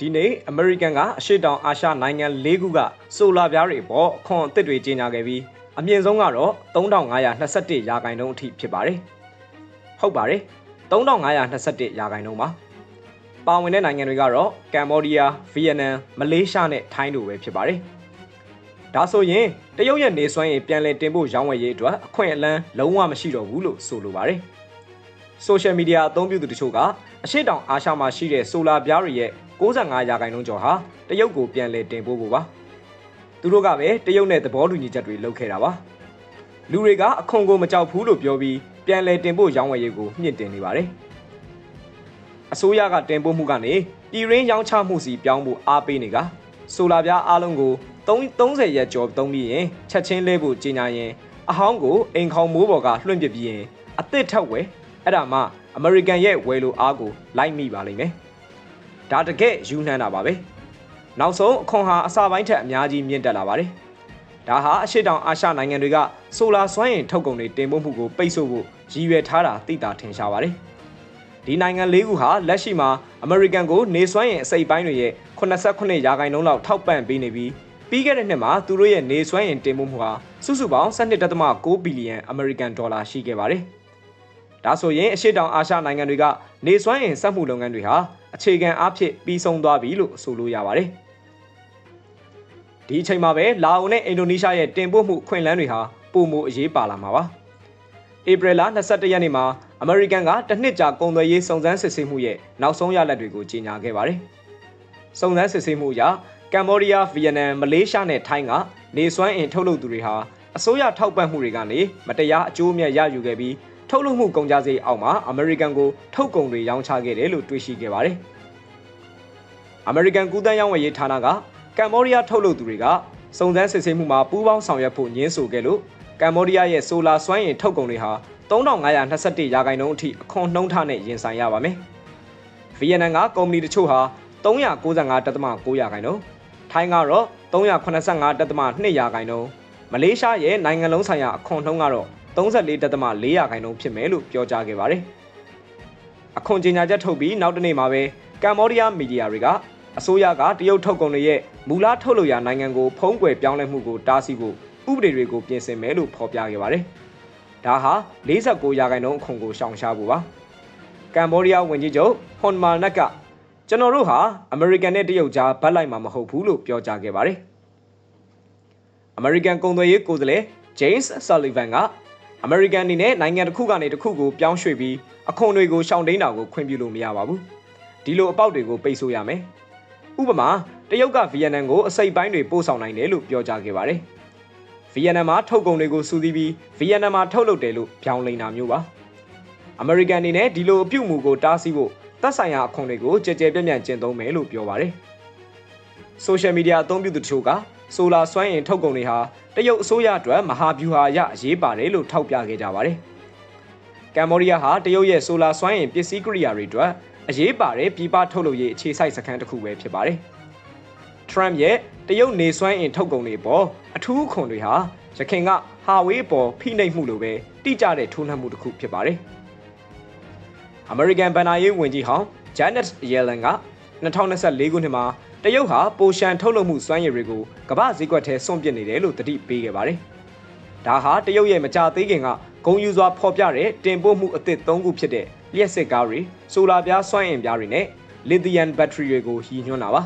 ဒီနေ့အမေရိကန်ကအရှေ့တောင်အာရှနိုင်ငံ၄ခုကဆိုလာပြားတွေပေါ်အခွန်အသစ်တွေကြီးညာခဲ့ပြီးအမြင့်ဆုံးကတော့3521ရာခိုင်နှုန်းအထိဖြစ်ပါတယ်။ဟုတ်ပါတယ်။3521ရာခိုင်နှုန်းပါ။ပါဝင်တဲ့နိုင်ငံတွေကတော့ကမ်ဘောဒီးယား၊ဗီယက်နမ်၊မလေးရှားနဲ့ထိုင်းတို့ပဲဖြစ်ပါတယ်။ဒါဆိုရင်တရုတ်ရဲ့နေစွမ်းရည်ပြန်လည်တင်ဖို့ရောင်းဝယ်ရေးအတွက်အခွင့်အလမ်းလုံးဝမရှိတော့ဘူးလို့ဆိုလိုပါတယ်။ social media အသုံးပြုသူတချို့ကအရှိတောင်အာရှမှာရှိတဲ့ဆိုလာပြားတွေရဲ့ 65ရာခိုင်နှုန်းကျော်ဟာတရုတ်ကိုပြန်လည်တင်ပို့ဖို့ပါသူတို့ကပဲတရုတ်နဲ့သဘောတူညီချက်တွေလုပ်ခဲ့တာပါလူတွေကအခွန်ကိုမကြောက်ဘူးလို့ပြောပြီးပြန်လည်တင်ပို့ရောင်းဝယ်ရေးကိုမြင့်တင်နေပါတယ်အစိုးရကတင်ပို့မှုကနေပြည်ရင်းရောင်းချမှုစီပြောင်းဖို့အားပေးနေကဆိုလာပြားအားလုံးကို30ရက်ကျော်သုံးပြီးရင်ချက်ချင်းလဲဖို့ကြီးညာရင်အဟောင်းကိုအိမ်ခေါင်မိုးပေါ်ကလွှင့်ပစ်ပြီးရင်အသစ်ထက်ဝယ်အဲ့ဒါမှအမေရိကန်ရဲ့ဝယ်လိုအားကိုလိုက်မိပါလိမ့်မယ် ဒါတကယ်ယူနှမ်းတာပါပဲနောက်ဆုံးအခွန်ဟာအစာပိုင်းထက်အများကြီးမြင့်တက်လာပါတယ်ဒါဟာအရှိတောင်အာရှနိုင်ငံတွေကဆိုလာစွမ်းအင်ထုတ်ကုန်တွေတင်ပို့မှုကိုပိတ်ဆို့ဖို့ရည်ရွယ်ထားတာသိတာထင်ရှားပါတယ်ဒီနိုင်ငံ၄ခုဟာလက်ရှိမှာအမေရိကန်ကိုနေစွမ်းအင်အစိပ်ပိုင်းတွေရဲ့89ရာခိုင်နှုန်းလောက်ထောက်ပံ့ပေးနေပြီးပြီးခဲ့တဲ့နှစ်မှာသူတို့ရဲ့နေစွမ်းအင်တင်ပို့မှုဟာစုစုပေါင်း12.6ဘီလီယံအမေရိကန်ဒေါ်လာရှိခဲ့ပါတယ်ဒါဆိုရင်အရှိတောင်အာရှနိုင်ငံတွေကနေစွမ်းအင်စက်မှုလုပ်ငန်းတွေဟာ အခြေခံအားဖြင့်ပြီးဆုံးသွားပြီလို့ဆိုလို့ရပါတယ်။ဒီအချိန်မှာပဲလာအိုနဲ့အင်ဒိုနီးရှားရဲ့တင်ပို့မှုခွင့်လန်းတွေဟာပုံမအရေးပါလာမှာပါ။ဧပြီလ22ရက်နေ့မှာအမေရိကန်ကတစ်နှစ်ကြာကုန်သွယ်ရေးစုံစမ်းစစ်ဆေးမှုရဲ့နောက်ဆုံးရလဒ်တွေကိုကြေညာခဲ့ပါတယ်။စုံစမ်းစစ်ဆေးမှုအရကမ်ဘောဒီးယား၊ဗီယက်နမ်၊မလေးရှားနဲ့ထိုင်းကနေစွမ်းအင်ထုတ်လုပ်သူတွေဟာအစိုးရထောက်ပံ့မှုတွေကနေမတရားအကျိုးအမြတ်ရယူခဲ့ပြီး ထုတ်လုပ်မှုကုန်ကြစည်အောက်မှာအမေရိကန်ကိုထုတ်ကုန်တွေရောင်းချခဲ့တယ်လို့တွေ့ရှိခဲ့ပါတယ်။အမေရိကန်ကူးသန်းရောင်းဝယ်ရေးဌာနကကမ်ဘောဒီးယားထုတ်လုပ်သူတွေကစုံစမ်းစစ်ဆေးမှုမှာပူးပေါင်းဆောင်ရွက်ဖို့ညှင်းဆိုခဲ့လို့ကမ်ဘောဒီးယားရဲ့ဆိုလာစွမ်းအင်ထုတ်ကုန်တွေဟာ3521ရာခိုင်နှုန်းအထိအခွန်နှုန်းထားနဲ့ရင်ဆိုင်ရပါမယ်။ဗီယက်နမ်ကကုမ္ပဏီတချို့ဟာ395.9ရာခိုင်နှုန်းထိုင်းကတော့385.2ရာခိုင်နှုန်းမလေးရှားရဲ့နိုင်ငံလုံးဆိုင်ရာအခွန်နှုန်းကတော့ 34.4ရာခိုင်နှုန်းဖြစ်မယ်လို့ပြောကြားခဲ့ပါတယ်။အခွန်ကြေညာချက်ထုတ်ပြီးနောက်တနေ့မှာပဲကမ်ဘောဒီးယားမီဒီယာတွေကအစိုးရကတရုတ်ထုတ်ကုန်တွေရဲ့မူလထုတ်လုပ်ရာနိုင်ငံကိုဖုံးကွယ်ပြောင်းလဲမှုကိုတားဆီးဖို့ဥပဒေတွေကိုပြင်ဆင်မယ်လို့ဖော်ပြခဲ့ပါတယ်။ဒါဟာ49ရာခိုင်နှုန်းအခွန်ကိုရှောင်ရှားဖို့ပါ။ကမ်ဘောဒီးယားဝန်ကြီးချုပ်ဟွန်မာနက်ကကျွန်တော်တို့ဟာအမေရိကန်နဲ့တရုတ်ကြားဗတ်လိုက်မှာမဟုတ်ဘူးလို့ပြောကြားခဲ့ပါတယ်။အမေရိကန်ကုန်သွယ်ရေးကိုယ်စားလှယ် James Sullivan က အမေရိကန်အနေနဲ့နိုင်ငံတစ်ခုကနေတစ်ခုကိုပြောင်းရွှေ့ပြီးအခွန်တွေကိုရှောင်တိန်တာကိုခွင့်ပြုလို့မရပါဘူး။ဒီလိုအပေါက်တွေကိုပိတ်ဆို့ရမယ်။ဥပမာတရုတ်ကဗီယက်နမ်ကိုအစိပ်ပိုင်းတွေပို့ဆောင်နိုင်တယ်လို့ပြောကြားခဲ့ပါတယ်။ဗီယက်နမ်မှာထုတ်ကုန်တွေကိုစူးစီးပြီးဗီယက်နမ်မှာထုတ်လုပ်တယ်လို့ပြောင်းလိန်တာမျိုးပါ။အမေရိကန်အနေနဲ့ဒီလိုအပြုတ်မှုကိုတားဆီးဖို့သက်ဆိုင်ရာအခွန်တွေကိုကြဲကြဲပြန့်ပြန့်ကျင့်သုံးမယ်လို့ပြောပါတယ်။ social media အသုံးပြုသူတချို့က ဆိုလာစွမ်းအင်ထုတ်ကုန်တွေဟာတရုတ်အစိုးရအတွက်မဟာဗျူဟာအရအရေးပါတယ်လို့ထောက်ပြခဲ့ကြပါတယ်။ကမ်ဘောဒီးယားဟာတရုတ်ရဲ့ဆိုလာစွမ်းအင်ပစ္စည်းကိရိယာတွေအတွက်အရေးပါတဲ့ပြည်ပထုတ်လုပ်ရေးအခြေစိုက်စခန်းတစ်ခုပဲဖြစ်ပါတယ်။ Trump ရဲ့တရုတ်နေစွမ်းအင်ထုတ်ကုန်တွေပေါ်အထူးခွန်တွေဟာရခိုင်ကဟာဝေးပေါ်ဖိနှိပ်မှုလိုပဲတိကျတဲ့ထိုးနှက်မှုတစ်ခုဖြစ်ပါတယ်။ American ဘဏ္ဍာရေးဝန်ကြီးဟောင်း Janet Yellen က2024ခုနှစ်မှာ တရုတ်ဟာပိုရှန်ထုတ်လုပ်မှုစွမ်းရည်တွေကိုကမ္ဘာဈေးကွက်ထဲစွန့်ပစ်နေတယ်လို့တတိပေးခဲ့ပါတယ်။ဒါဟာတရုတ်ရဲ့မကြသေးခင်ကဂုံယူစွာဖော်ပြတဲ့တင်ပို့မှုအသစ်၃ခုဖြစ်တဲ့လျှက်စစ်ကားတွေဆိုလာပြားစွမ်းအင်ပြားတွေနဲ့လီသီယမ်ဘက်ထရီတွေကိုရည်ညွှန်းတာပါ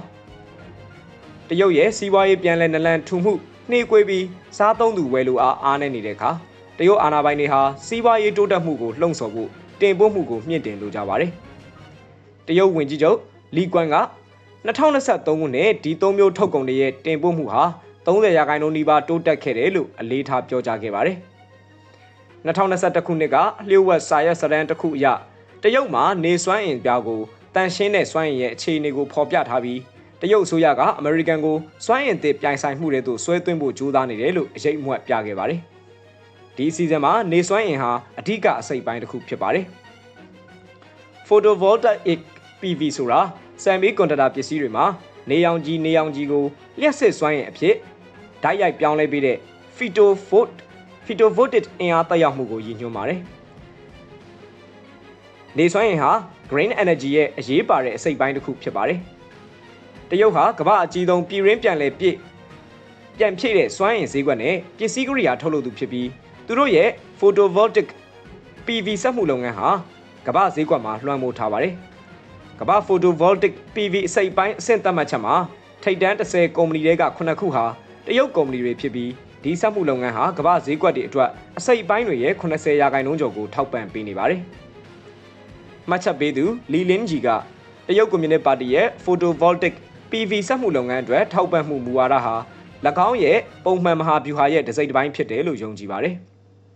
တရုတ်ရဲ့စီးပွားရေးပြန်လည်နလန်ထူမှုနှေးကွေးပြီးစားသုံးသူဝယ်လိုအားအားနေနေတဲ့အခါတရုတ်အာဏာပိုင်တွေဟာစီးပွားရေးတိုးတက်မှုကိုလှုံ့ဆော်ဖို့တင်ပို့မှုကိုမြင့်တင်လိုကြပါတယ်တရုတ်ဝင်ကြီးချုပ်လီကွမ်က 2023ခုနှစ်ဒီသုံးမျိုးထုတ်ကုန်တွေရဲ့တင်ပို့မှုဟာ30ရာခိုင်နှုန်းနီးပါးတိုးတက်ခဲ့တယ်လို့အလေးထားပြောကြားခဲ့ပါတယ်2021ခုနှစ်ကလျှို့ဝှက်စာရွက်စာတမ်းတစ်ခုအရတရုတ်မှာနေစွမ်းအင်ပြားကိုတန်ရှင်းတဲ့စွမ်းအင်ရဲ့အခြေအနေကိုဖော်ပြထားပြီးတရုတ်အစိုးရကအမေရိကန်ကိုစွမ်းအင်သစ်ပြိုင်ဆိုင်မှုတွေသို့ဆွဲသွင်းဖို့ကြိုးစားနေတယ်လို့အရေးအမွက်ပြခဲ့ပါတယ်။ဒီအစီအစဉ်မှာနေစွမ်းအင်ဟာအဓိကအစိပ်ပိုင်းတစ်ခုဖြစ်ပါတယ်။ Photovoltaic PV ဆိုတာ စံမီကွန်ဒတာပစ္စည်းတွေမှာနေရောင်ကြီးနေရောင်ကြီးကိုလျှက်စစ်စွမ်းအင်အဖြစ်ဓာတ်ရိုက်ပြောင်းလဲပေးတဲ့ photovvolt photovoltaic အင်အားတက်ရောက်မှုကိုရည်ညွှန်းပါတယ်။နေစွမ်းအင်ဟာ green energy ရဲ့အရေးပါတဲ့အစိတ်ပိုင်းတစ်ခုဖြစ်ပါတယ်တရုတ်ဟာကမ္ဘာအကြီးဆုံးပြည်ရင်းပြန်လည်ပြည့်ပြန်ဖြည့်တဲ့စွမ်းအင်ဈေးကွက်နဲ့ပစ္စည်းကိရိယာထုတ်လုပ်သူဖြစ်ပြီးသူတို့ရဲ့ photovoltaic PV စက်မှုလုပ်ငန်းဟာကမ္ဘာဈေးကွက်မှာလွှမ်းမိုးထားပါတယ်။ ကမ္ဘာ photovoltaic PV အစိတ်ပိုင်းအဆင့်သတ်မှတ်ချက်မှာထိပ်တန်း30ကုမ္ပဏီတွေက9ခုဟာတရုတ်ကုမ္ပဏီတွေဖြစ်ပြီးဒီစက်မှုလုပ်ငန်းဟာကမ္ဘာဈေးကွက်တွေအတွက်အစိတ်ပိုင်းတွေရဲ့80ရာခိုင်နှုန်းကျော်ကိုထောက်ပံ့ပေးနေပါတယ်။မှတ်ချက်ပေးသူလီလင်းဂျီကတရုတ်ကွန်မြူနစ်ပါတီရဲ့ photovoltaic PV စက်မှုလုပ်ငန်းအတွက်ထောက်ပံ့မှုမူဝါဒဟာ၎င်းရဲ့ပုံမှန်မဟာဗျူဟာရဲ့တစ်စိတ်တစ်ပိုင်းဖြစ်တယ်လို့ယုံကြည်ပါတယ်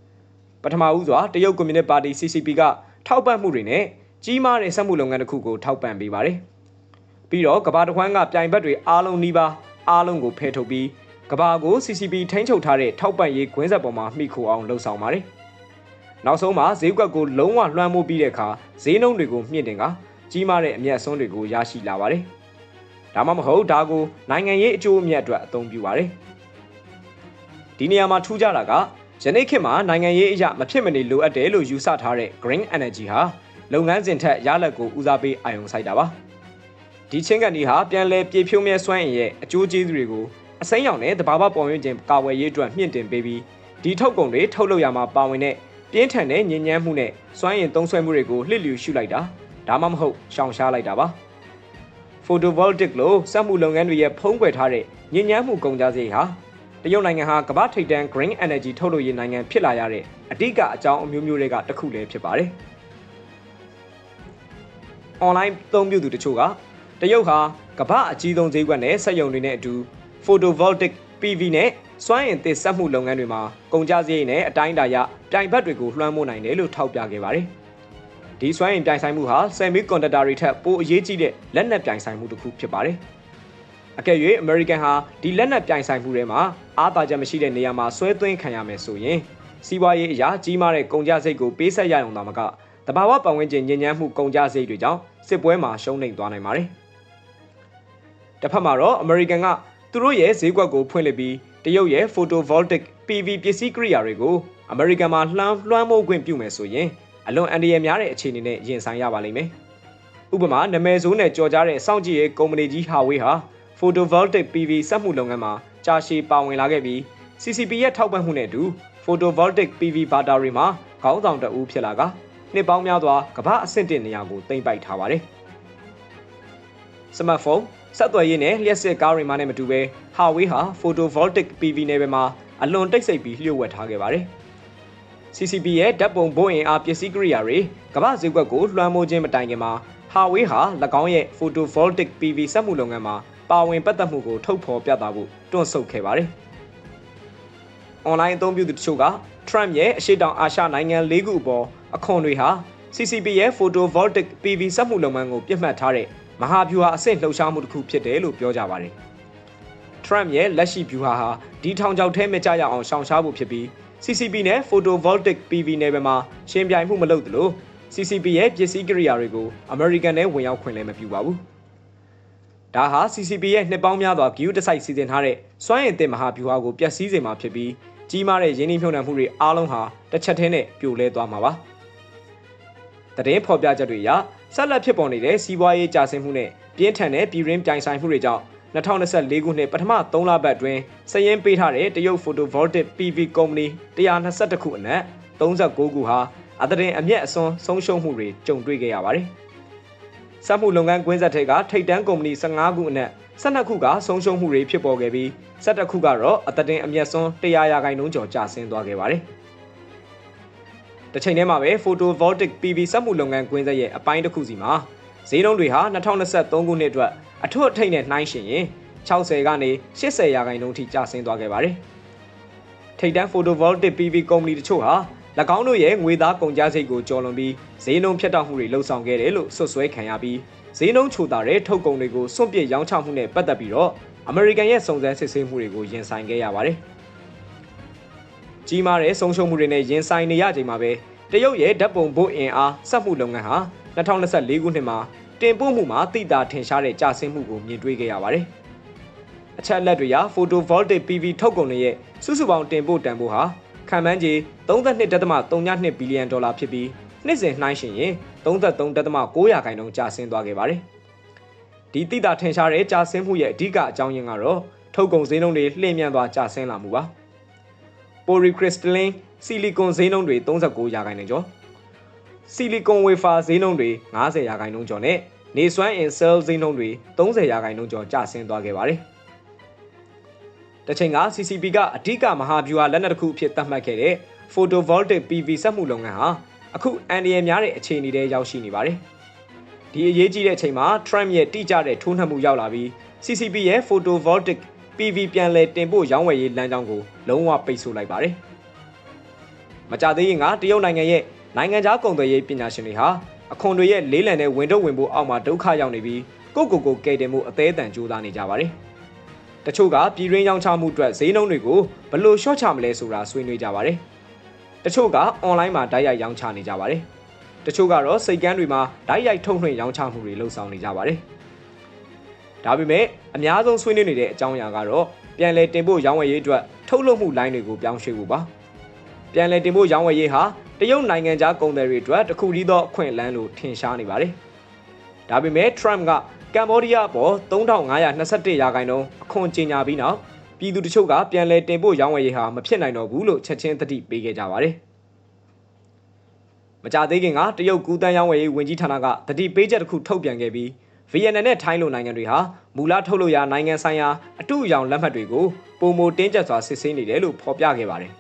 ။ပထမဦးစွာတရုတ်ကွန်မြူနစ်ပါတီ CCP ကထောက်ပံ့မှုတွေနဲ့ ကြီးမားတဲ့စက်မှုလုပ်ငန်းတစ်ခုကိုထောက်ပံ့ပေးပါတယ်။ပြီးတော့ကဘာတခွန်းကပြိုင်ဘက်တွေအားလုံးနှီးပါအားလုံးကိုဖယ်ထုတ်ပြီးကဘာကို CCP ထိန်းချုပ်ထားတဲ့ထောက်ပံ့ရေးကွင်းဆက်ပေါ်မှာမှီခိုအောင်လှုပ်ဆောင်ပါတယ်။နောက်ဆုံးမှာဈေးကွက်ကိုလုံးဝလွှမ်းမိုးပြီးတဲ့အခါဈေးနှုန်းတွေကိုမြင့်တင်ကကြီးမားတဲ့အမျက်အစွန်းတွေကိုရရှိလာပါတယ်။ဒါမှမဟုတ်ဒါကိုနိုင်ငံရေးအကျိုးအမြတ်အတွက်အသုံးပြုပါတယ်။ဒီနေရာမှာထူးခြားတာကယနေ့ခေတ်မှာနိုင်ငံရေးအရာမဖြစ်မနေလိုအပ်တယ်လို့ယူဆထားတဲ့ Green Energy ဟာ လုပ်ငန်းစဉ်ထက်ရလဒ်ကိုဦးစားပေးအာရုံစိုက်တာပါ။ဒီချင်းကန်ဒီဟာပြန်လည်ပြေဖြိုးမြဲစွမ်းအင်ရဲ့အကျိုးကျေးဇူးတွေကိုအစိမ်းရောင်နဲ့တဘာဝပေါ်ရင်းခြင်းကာဝယ်ရေးအတွက်မြင့်တင်ပေးပြီးဒီထုတ်ကုန်တွေထုတ်လုပ်ရမှာပါဝင်တဲ့ပြင်းထန်တဲ့ညဉ့်ညမ်းမှုနဲ့စွမ်းအင်သုံးစွဲမှုတွေကိုလှစ်လျူရှုလိုက်တာဒါမှမဟုတ်ရှောင်ရှားလိုက်တာပါ။ photovoltaic လို့စက်မှုလုပ်ငန်းတွေရဲ့ဖုံးကွယ်ထားတဲ့ညဉ့်ညမ်းမှုကုန်ကြစည်ဟာတရုတ်နိုင်ငံဟာကမ္ဘာထိပ်တန်း green energy ထုတ်လုပ်ရေးနိုင်ငံဖြစ်လာရတဲ့အဓိကအကြောင်းအမျိုးမျိုးတွေကတစ်ခုလည်းဖြစ်ပါတယ်။ online သုံးပြုသူတချို့ကတရုတ်ဟာကမ္ဘာအကြီးဆုံးဈေးကွက်နဲ့စက်ရုံတွေနဲ့အတူ photovoltaic PV နဲ့စွမ်းအင်သစ်စက်မှုလုပ်ငန်းတွေမှာကုန်ကျစရိတ်နဲ့အတိုင်းအတာရပြိုင်ဘက်တွေကိုလွှမ်းမိုးနိုင်တယ်လို့ထောက်ပြခဲ့ပါတယ်။ဒီစွမ်းအင်ပြိုင်ဆိုင်မှုဟာ semiconductor တွေထက်ပိုအရေးကြီးတဲ့လက်နက်ပြိုင်ဆိုင်မှုတစ်ခုဖြစ်ပါတယ်။အကယ်၍ American ဟာဒီလက်နက်ပြိုင်ဆိုင်မှုတွေမှာအားသာချက်မရှိတဲ့နေရာမှာဆွဲသွင်းခံရမယ်ဆိုရင်စီးပွားရေးအရာကြီးမားတဲ့ကုန်ကျစရိတ်ကိုပေးဆက်ရအောင်သာမက တဘာဝပတ်ဝန်းကျင်ညဉ့်ညမ်းမှုကုန်ကျစရိတ်တွေကြောင့်စစ်ပွဲမှာရှုံးနိမ့်သွားနိုင်ပါတယ်။တစ်ဖက်မှာတော့ American ကသူတို့ရဲ့ဈေးကွက်ကိုဖွင့်လှစ်ပြီးတရုတ်ရဲ့ photovoltaic PV ပစ္စည်းကိရိယာတွေကိုအမေရိကန်မှာလှမ်းလွှမ်းမိုးခွင့်ပြုမယ်ဆိုရင်အလွန်အန္တရာယ်များတဲ့အခြေအနေနဲ့ရင်ဆိုင်ရပါလိမ့်မယ်။ဥပမာနာမည်ဆိုးနဲ့ကြော်ကြားတဲ့စောင့်ကြည့်ရေးကုမ္ပဏီကြီး Huawei ဟာ photovoltaic PV စက်မှုလုပ်ငန်းမှာကြာရှည်ပါဝင်လာခဲ့ပြီး CCP ရဲ့ထောက်ပံ့မှုနဲ့အတူ photovoltaic PV ဘာတာတွေမှာခေါင်းဆောင်တအူးဖြစ်လာက နှစ်ပေါင်းများစွာကမ္ဘာအဆင့်တင်နေရာကိုတင်ပိုက်ထားပါတယ်။စမတ်ဖုန်းဆက်သွယ်ရေးနဲ့လျှက်စစ်ကားတွေမှနဲ့မတူဘဲ Huawei ဟာ photovoltaic PV နယ်ပယ်မှာအလွန်တိတ်ဆိတ်ပြီးလျှို့ဝှက်ထားခဲ့ပါတယ်။ CCP ရဲ့ဓာတ်ပုံဘိုးအင်အားပစ္စည်းကိရိယာတွေကမ္ဘာဈေးကွက်ကိုလွှမ်းမိုးခြင်းမတိုင်ခင်မှာ Huawei ဟာ၎င်းရဲ့ photovoltaic PV စက်မှုလုပ်ငန်းမှာပါဝင်ပတ်သက်မှုကိုထုတ်ဖော်ပြသဖို့တွန့်ဆုတ်ခဲ့ပါတယ်။ online အသုံးပြုသူတချို့က Trump ရဲ့အရှိတောင်အာရှနိုင်ငံ၄ခုအပေါ်အခွန်တွေဟာ CCP ရဲ့ photovoltaic PV စက်မှုလုပ်ငန်းကိုပြစ်မှတ်ထားတဲ့မဟာဗျူဟာအဆင့်လှုပ်ရှားမှုတစ်ခုဖြစ်တယ်လို့ပြောကြပါတယ်။ Trump ရဲ့လက်ရှိဗျူဟာဟာဒီထောင်ချောက်ထဲမကျရအောင်ရှောင်ရှားဖို့ဖြစ်ပြီး CCP နဲ့ photovoltaic PV နယ်ပယ်မှာရှင်ပြိုင်မှုမလုပ်သလို CCP ရဲ့ပစ္စည်းကိရိယာတွေကို American နဲ့ဝင်ရောက်ခွင့်လည်းမပြုပါဘူး။ဒါဟာ CCP ရဲ့နှစ်ပေါင်းများစွာဂီယူတစိုက်စီစဉ်ထားတဲ့စွမ်းရည်တင်မဟာဗျူဟာကိုပျက်စီးစေမှာဖြစ်ပြီး ကြီးမားတဲ့ရင်းနှီးမြှုပ်နှံမှုတွေအားလုံးဟာတစ်ချက်တည်းနဲ့ပြိုလဲသွားမှာပါ။တရင်ဖော်ပြချက်တွေအရဆက်လက်ဖြစ်ပေါ်နေတဲ့စီးပွားရေးကျဆင်းမှုနဲ့ပြင်းထန်တဲ့ပြည်ရင်းပြိုင်ဆိုင်မှုတွေကြောင့်2024ခုနှစ်ပထမ3လပတ်အတွင်းစည်ရင်းပေးထားတဲ့တရုတ် photovoltaic PV ကုမ္ပဏီ122ခုအနက်39ခုဟာအသရင်အမျက်အစွန်းဆုံးရှုံးမှုတွေကြုံတွေ့ခဲ့ရပါတယ်။ စက်မှုလုပ်ငန်းကွင်းဆက်တွေကထိတ်တန်းကုမ္ပဏီ15ခုအနက်12ခုကဆုံးရှုံးမှုတွေဖြစ်ပေါ်ခဲ့ပြီး17ခုကတော့အသရင်အမျက်စွန်း100ရာခိုင်နှုန်းကျော်ကျဆင်းသွားခဲ့ပါတယ်။တစ်ချိန်တည်းမှာပဲ photovoltaic PV စက်မှုလုပ်ငန်းကွင်းဆက်ရဲ့အပိုင်းတစ်ခုစီမှာဈေးနှုန်းတွေဟာ2023ခုနှစ်အတွက်အထွတ်အထိပ်နဲ့နှိုင်းယှဉ်ရင်60ကနေ80ရာခိုင်နှုန်းထိကျဆင်းသွားခဲ့ပါတယ်။ထိပ်တန်း photovoltaic PV ကုမ္ပဏီတချို့ဟာ၎ င်းတို့ရဲ့ငွေသားကုန်ကျစရိတ်ကိုကျော်လွန်ပြီးဈေးနှုန်းဖြတ်တောက်မှုတွေလှုံ့ဆော်ခဲ့တယ်လို့ဆွဆွဲခံရပြီးဈေးနှုန်းချိုတာတဲ့ထုတ်ကုန်တွေကိုစွန့်ပစ်ရောင်းချမှုနဲ့ပတ်သက်ပြီးတော့အမေရိကန်ရဲ့စုံစမ်းစစ်ဆေးမှုတွေကိုရင်ဆိုင်ခဲ့ရပါတယ်။ကြီးမားတဲ့ဆုံးရှုံးမှုတွေနဲ့ရင်ဆိုင်နေရချိန်မှာပဲတရုတ်ရဲ့ဓာတ်ပုံဘို့အင်အားစက်မှုလုပ်ငန်းဟာ2024ခုနှစ်မှာတင်ပို့မှုမှာတိတာထင်ရှားတဲ့ကျဆင်းမှုကိုမြင်တွေ့ခဲ့ရပါတယ်။အချက်အလက်တွေအရ photovoltaic PV ထုတ်ကုန်တွေရဲ့စုစုပေါင်းတင်ပို့တန်ဖိုးဟာ ခံမှန်းခြေ32.32ဘီလီယံဒေါ်လာဖြစ်ပြီးနှစ်စဉ်နှိုင်းယှဉ်ရင်33.9ရာခိုင်နှုန်းကျဆင်းသွားခဲ့ပါတယ်။ဒီတိတာထင်ရှားတဲ့ကြာဆင်းမှုရဲ့အဓိကအကြောင်းရင်းကတော့ထုတ်ကုန်ဈေးနှုန်းတွေလှည့်မြန်သွားကြာဆင်းလာမှုပါပိုရီခရစ်စတလင်းဆီလီကွန်ဈေးနှုန်းတွေ39ရာခိုင်နှုန်းကျော်ဆီလီကွန်ဝေဖာဈေးနှုန်းတွေ90ရာခိုင်နှုန်းကျော်နဲ့နေစွမ်းအင်ဆဲလ်ဈေးနှုန်းတွေ30ရာခိုင်နှုန်းကျော်ကျဆင်းသွားခဲ့ပါတယ်။ တချိန်က CCP ကအဓိကမဟာဗျူဟာလက်နက်တစ်ခုအဖြစ်သတ်မှတ်ခဲ့တဲ့ photovoltaic PV စက်မှုလုပ်ငန်းဟာအခုအန်ဒီရများတဲ့အခြေအနေတွေရောက်ရှိနေပါတယ်။ဒီအရေးကြီးတဲ့အချိန်မှာ Trump ရဲ့တိကျတဲ့ထိုးနှက်မှုရောက်လာပြီး CCP ရဲ့ photovoltaic PV ပြန်လည်တင်ပို့ရောင်းဝယ်ရေးလမ်းကြောင်းကိုလုံးဝပိတ်ဆို့လိုက်ပါတယ်။မကြသေးခင်ကတရုတ်နိုင်ငံရဲ့နိုင်ငံခြားကုန်သွယ်ရေးပညာရှင်တွေဟာအခွန်တွေရဲ့လေးလံတဲ့ဝင်တော့ဝင်ဖို့အောက်မှာဒုက္ခရောက်နေပြီးကိုကိုကိုကယ်တင်မှုအသေးအတန်ကြိုးစားနေကြပါတယ်။ တချို့ကပြည်ရင်းရောင်းချမှုအတွက်ဈေးနှုန်းတွေကိုဘယ်လိုလျှော့ချမလဲဆိုတာဆွေးနွေးကြပါတယ်။တချို့ကအွန်လိုင်းမှာဓာတ်ရိုက်ရောင်းချနေကြပါတယ်။တချို့ကတော့စိတ်ကန်းတွေမှာဓာတ်ရိုက်ထုတ်လွှင့်ရောင်းချမှုတွေလုပ်ဆောင်နေကြပါတယ်။ဒါပေမဲ့အများဆုံးဆွေးနွေးနေတဲ့အကြောင်းအရာကတော့ပြန်လည်တင်ပို့ရောင်းဝယ်ရေးအတွက်ထုတ်လုပ်မှုလိုင်းတွေကိုပြောင်းရွှေ့ဖို့ပါ။ပြန်လည်တင်ပို့ရောင်းဝယ်ရေးဟာတရုတ်နိုင်ငံခြားကုန်သည်တွေအတွက်တခုတည်းသောအခွင့်အလမ်းလို့ထင်ရှားနေပါတယ်။ဒါပေမဲ့ Trump က ကမ်ဘောဒီးယားပေါ်3521ရာခိုင်နှုန်းအခွန်ကြေညာပြီးနောက်ပြည်သူတချို့ကပြန်လည်တင်ပို့ရောင်းဝယ်ရေးဟာမဖြစ်နိုင်တော့ဘူးလို့ချက်ချင်းသတိပေးခဲ့ကြပါတယ်။မကြသေးခင်ကတရုတ်ကူးတန်းရောင်းဝယ်ရေးဝန်ကြီးဌာနကသတိပေးချက်တစ်ခုထုတ်ပြန်ခဲ့ပြီးဗီယက်နမ်နဲ့ထိုင်းလိုနိုင်ငံတွေဟာမူလထုတ်လို့ရနိုင်ငံဆိုင်ရာအတူအယောင်လက်မှတ်တွေကိုပုံမတင်းကျပ်စွာစစ်ဆေးနေတယ်လို့ဖော်ပြခဲ့ပါတယ်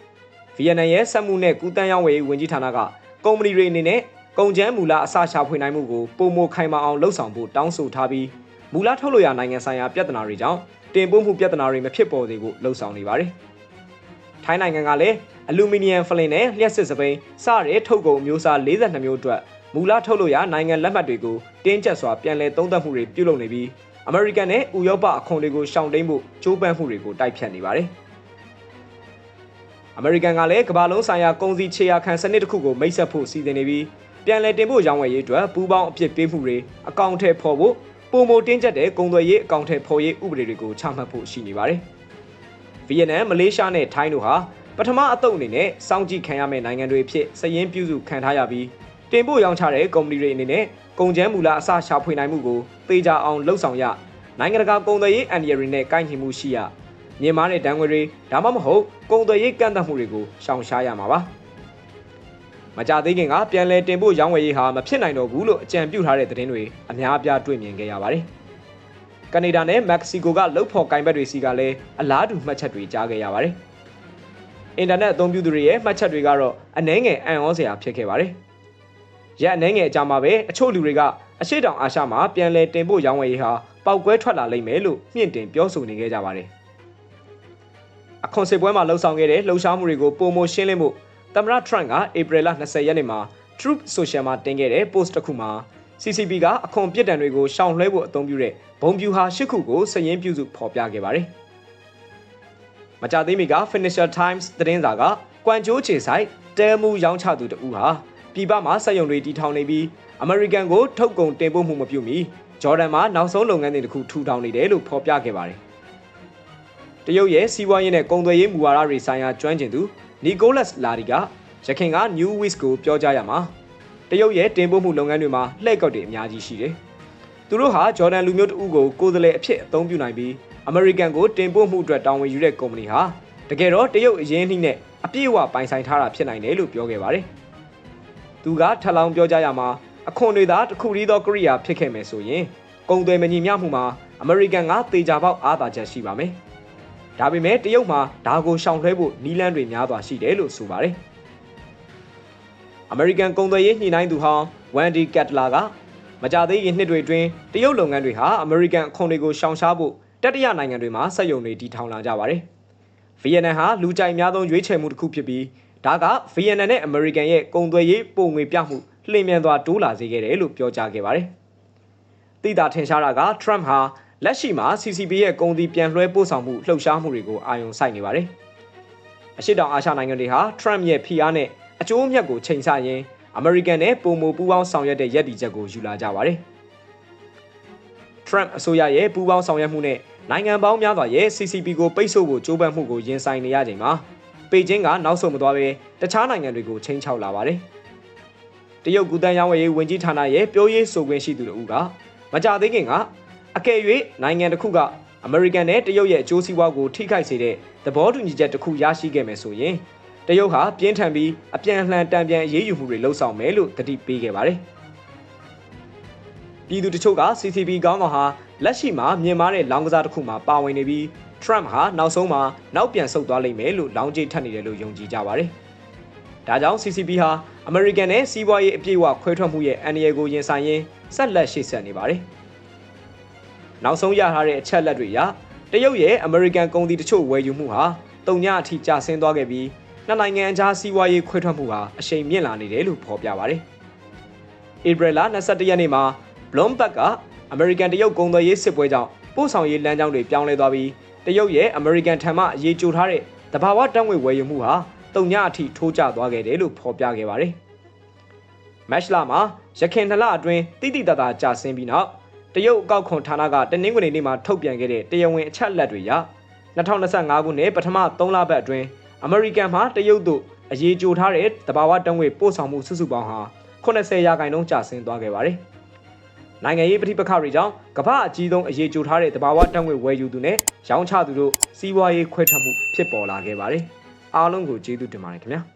။ဗီယက်နမ်ရဲ့စက်မှုနဲ့ကူးတန်းရောင်းဝယ်ရေးဝန်ကြီးဌာနကကုမ္ပဏီတွေအနေနဲ့ ကုန်ကျန်းမူလအစရှာဖွေနိုင်မှုကိုပုံမခိုင်မာအောင်လှုပ်ဆောင်ဖို့တောင်းဆိုထားပြီးမူလထုတ်လို့ရနိုင်ငံဆိုင်ရာပြဿနာတွေကြောင့်တင်ပို့မှုပြဿနာတွေမဖြစ်ပေါ်စေဖို့လှုံ့ဆော်နေပါတယ်။ထိုင်းနိုင်ငံကလည်းအလူမီနီယမ်ဖလင်နဲ့လျှက်စစ်စပိန်စတဲ့ထုတ်ကုန်မျိုးစား42မျိုးအတွက်မူလထုတ်လို့ရနိုင်ငံလက်မှတ်တွေကိုတင်းကျပ်စွာပြန်လည်သုံးသပ်မှုတွေပြုလုပ်နေပြီးအမေရိကန်နဲ့ဥရောပအခွန်တွေကိုရှောင်တိန်ဖို့ကြိုးပမ်းမှုတွေကိုတိုက်ဖြတ်နေပါတယ်။အမေရိကန်ကလည်းကမ္ဘာလုံးဆိုင်ရာကုန်စည်ခြေရာခံစနစ်တစ်ခုကိုမိတ်ဆက်ဖို့စီစဉ်နေပြီး ပြန်လည်တင်ဖို့ရောင်းဝယ်ရေးအတွက်ပူးပေါင်းအဖြစ်ပေးမှုတွေအကောင့်ထဲပေါ်ဖို့ပုံမတင်းကျပ်တဲ့ကုန်သွယ်ရေးအကောင့်ထဲပေါ်ရေးဥပဒေတွေကိုချမှတ်ဖို့ရှိနေပါတယ်။ဗီယက်နမ်၊မလေးရှားနဲ့ထိုင်းတို့ဟာပထမအသုတ်အနေနဲ့စောင့်ကြည့်ခံရမယ့်နိုင်ငံတွေဖြစ်စည်ရင်းပြုစုခံထားရပြီးတင်ပို့ရောင်းချတဲ့ကုမ္ပဏီတွေအနေနဲ့ကုန်ကျန်းမူလအစရှာဖွေနိုင်မှုကိုသေချာအောင်လှုပ်ဆောင်ရနိုင်ငံတကာကုန်သွယ်ရေးအန်ဒီရီနဲ့ကိုင်းချင်မှုရှိရမြင်မာတဲ့တန်ငွေတွေဒါမှမဟုတ်ကုန်သွယ်ရေးကန့်သတ်မှုတွေကိုရှောင်ရှားရမှာပါ မကြသေးခင်ကပြန်လည်တင်ပို့ရောင်းဝယ်ရေးဟာမဖြစ်နိုင်တော့ဘူးလို့အကြံပြုထားတဲ့သတင်းတွေအများအပြားတွေ့မြင်ခဲ့ရပါတယ်ကနေဒါနဲ့မက္ကဆီကိုကလှုပ်ဖော်ကင်ဘက်တွေစီကလည်းအလားတူမှတ်ချက်တွေကြားခဲ့ရပါတယ်အင်တာနက်အသုံးပြုသူတွေရဲ့မှတ်ချက်တွေကတော့အနှဲငယ်အံ့ဩစရာဖြစ်ခဲ့ပါတယ်ရက်အနှဲငယ်အကြမှာပဲအချို့လူတွေကအရှိတောင်အာရှမှာပြန်လည်တင်ပို့ရောင်းဝယ်ရေးဟာပေါက်ကွဲထွက်လာလိမ့်မယ်လို့မြင့်တင်ပြောဆိုနေခဲ့ကြပါတယ်အခွန်စစ်ပွဲမှာလှုံ့ဆော်ခဲ့တဲ့လှုပ်ရှားမှုတွေကိုပုံမရှင်းလင်းဖို့ သမ္မတ Trump ကဧပြီလ20ရက်နေ့မှာ Truth Social မှာတင်ခဲ့တဲ့ post တစ်ခုမှာ CCP ကအခွန်ပြစ်ဒဏ်တွေကိုရှောင်လွှဲဖို့အသုံးပြုတဲ့ဘုံပြူဟာ၈ခုကိုစည်ရင်းပြုစုဖော်ပြခဲ့ပါတယ်။မကြသေးမီက Financial Times သတင်းစာကကွမ်ကျိုးခြေဆိုင်တဲမူရောင်းချသူတဦးဟာပြည်ပမှာစက်ရုံတွေတီထောင်နေပြီးအမေရိကန်ကိုထုတ်ကုန်တင်ပို့မှုမပြုမီဂျော်ဒန်မှာနောက်ဆုံးလုပ်ငန်းတွေတခုထူထောင်နေတယ်လို့ဖော်ပြခဲ့ပါတယ်။တရုတ်ရဲ့စီးပွားရေးနဲ့ကုန်သွယ်ရေးမူဝါဒတွေဆိုင်ရာကျွမ်းကျင်သူ နီကိုလတ်လာဒီကရခင်က New Week ကိုပြောကြားရမှာတရုတ်ရဲ့တင်ပို့မှုလုပ်ငန်းတွေမှာလှည့်ကောက်တွေအများကြီးရှိတယ်။သူတို့ဟာဂျော်ဒန်လူမျိုးတဦးကိုကိုယ်စားလှယ်အဖြစ်အသုံးပြုနိုင်ပြီးအမေရိကန်ကိုတင်ပို့မှုအတွက်တာဝန်ယူတဲ့ကုမ္ပဏီဟာတကယ်တော့တရုတ်အရင်းနှီးနဲ့အပြည့်အဝပိုင်ဆိုင်ထားတာဖြစ်နိုင်တယ်လို့ပြောခဲ့ပါတယ်။သူကထပ်လောင်းပြောကြားရမှာအခွန်တွေသာတစ်ခုတည်းသောကရိယာဖြစ်ခဲ့မယ်ဆိုရင်ကုန်သွယ်မညီမျှမှုမှာအမေရိကန်ကတေချာပေါက်အားသာချက်ရှိပါမယ်။ ဒါပေမဲ့တရုတ်မှာဒါကိုရှောင်လွှဲဖို့နီးလန်းတွေများစွာရှိတယ်လို့ဆိုပါတယ်။အမေရိကန်ကုန်သွယ်ရေးညှိနှိုင်းသူဟောင်းဝန်ဒီကက်တလာကမကြသေးခင်နှစ်တွေအတွင်းတရုတ်လုပ်ငန်းတွေဟာအမေရိကန်အခွန်တွေကိုရှောင်ရှားဖို့တတိယနိုင်ငံတွေမှာစက်ရုံတွေတည်ထောင်လာကြပါတယ်။ဗီယက်နမ်ဟာလူကြိုက်များသောရွေးချယ်မှုတစ်ခုဖြစ်ပြီးဒါကဗီယက်နမ်နဲ့အမေရိကန်ရဲ့ကုန်သွယ်ရေးပုံငွေပြမှုလှည့်မြန်စွာတိုးလာစေခဲ့တယ်လို့ပြောကြားခဲ့ပါတယ်။သိတာထင်ရှားတာက Trump ဟာ လက်ရှိမှာ CCP ရဲ့ကုန်စည်ပြန်လွှဲပို့ဆောင်မှုလှုပ်ရှားမှုတွေကိုအာရုံစိုက်နေပါတယ်။အရှိတောင်အာရှနိုင်ငံတွေဟာ Trump ရဲ့ဖိအားနဲ့အကျိုးအမြတ်ကိုချိန်ဆရင်းအမေရိကန်နဲ့ပုံမပူးပေါင်းဆောင်ရွက်တဲ့ရည်တည်ချက်ကိုယူလာကြပါတယ်။ Trump အစိုးရရဲ့ပူးပေါင်းဆောင်ရွက်မှုနဲ့နိုင်ငံပေါင်းများစွာရဲ့ CCP ကိုပိတ်ဆို့ဖို့ကြိုးပမ်းမှုကိုရင်ဆိုင်နေရချိန်မှာပေကျင်းကနောက်ဆုံးမသွားဘဲတခြားနိုင်ငံတွေကိုချိန်ချောက်လာပါတယ်။တရုတ်ကူတန်းရောင်းဝယ်ရေးဝန်ကြီးဌာနရဲ့ပြောရေးဆိုခွင့်ရှိသူတို့ကမမကြသေးခင်က အကယ်၍နိုင်ငံတစ်ခုကအမေရိကန်နဲ့တရုတ်ရဲ့အကျိုးစီးပွားကိုထိခိုက်စေတဲ့သဘောတူညီချက်တစ်ခုရရှိခဲ့မယ်ဆိုရင်တရုတ်ဟာပြင်းထန်ပြီးအပြန်အလှန်တံပြန်အရေးယူမှုတွေလှုံ့ဆော်မယ်လို့တတိပေးခဲ့ပါတယ်ပြည်သူတချို့က CCP ကောင်းဆောင်ဟာလက်ရှိမှာမြင်မာတဲ့လောင်းကစားတစ်ခုမှာပါဝင်နေပြီး Trump ဟာနောက်ဆုံးမှာနောက်ပြန်ဆုတ်သွားလိမ့်မယ်လို့လောင်းကျိတ်ထပ်နေတယ်လို့ယုံကြည်ကြပါတယ်။ဒါကြောင့် CCP ဟာ American နဲ့စီးပွားရေးအပြည့်အဝခွဲထွက်မှုရဲ့အန္တရာယ်ကိုရင်ဆိုင်ရင်းဆက်လက်ရှေ့ဆက်နေပါတယ်။ နောက်ဆုံးရထားတဲ့အချက်လက်တွေအရတရုတ်ရဲ့ American ကုန်သည်တချို့ဝယ်ယူမှုဟာတုံညအထိကျဆင်းသွားခဲ့ပြီးနှစ်နိုင်ငံအကြားစီးပွားရေးခွဲထွက်မှုဟာအရှိန်မြင့်လာနေတယ်လို့ဖော်ပြပါတယ်။ April လ22ရက်နေ့မှာ Bloomberg က American တရုတ်ကုန်သွယ်ရေးစစ်ပွဲကြောင့်ပို့ဆောင်ရေးလမ်းကြောင်းတွေပြောင်းလဲသွားပြီးတရုတ်ရဲ့ American ထံမှအရေးကြိုထားတဲ့တဘာဝတက်ငွေဝယ်ယူမှုဟာတုံညအထိထိုးကျသွားခဲ့တယ်လို့ဖော်ပြခဲ့ပါတယ်။ Match လမှာရခင်နှစ်လအတွင်းတိတိတတ်တာကျဆင်းပြီးနောက် တရုတ်အကောက်ခွန်ဌာနကတနင်္ဂနွေနေ့မှာထုတ်ပြန်ခဲ့တဲ့တရားဝင်အချက်အလက်တွေအရ2025ခုနှစ်ပထမ3လပတ်အတွင်း American မှာတရုတ်တို့အရေးကြိုထားတဲ့တဘာဝတက်ငွေပို့ဆောင်မှုစုစုပေါင်းဟာ80ရာခိုင်နှုန်းကျဆင်းသွားခဲ့ပါတယ်။နိုင်ငံရေးပဋိပက္ခတွေကြောင့်ကမ္ဘာအကြီးဆုံးအရေးကြိုထားတဲ့တဘာဝတက်ငွေဝယ်ယူသူနဲ့ရောင်းချသူတို့စီးပွားရေးခွဲထွက်မှုဖြစ်ပေါ်လာခဲ့ပါတယ်။အားလုံးကိုကျေးဇူးတင်ပါတယ်ခင်ဗျာ။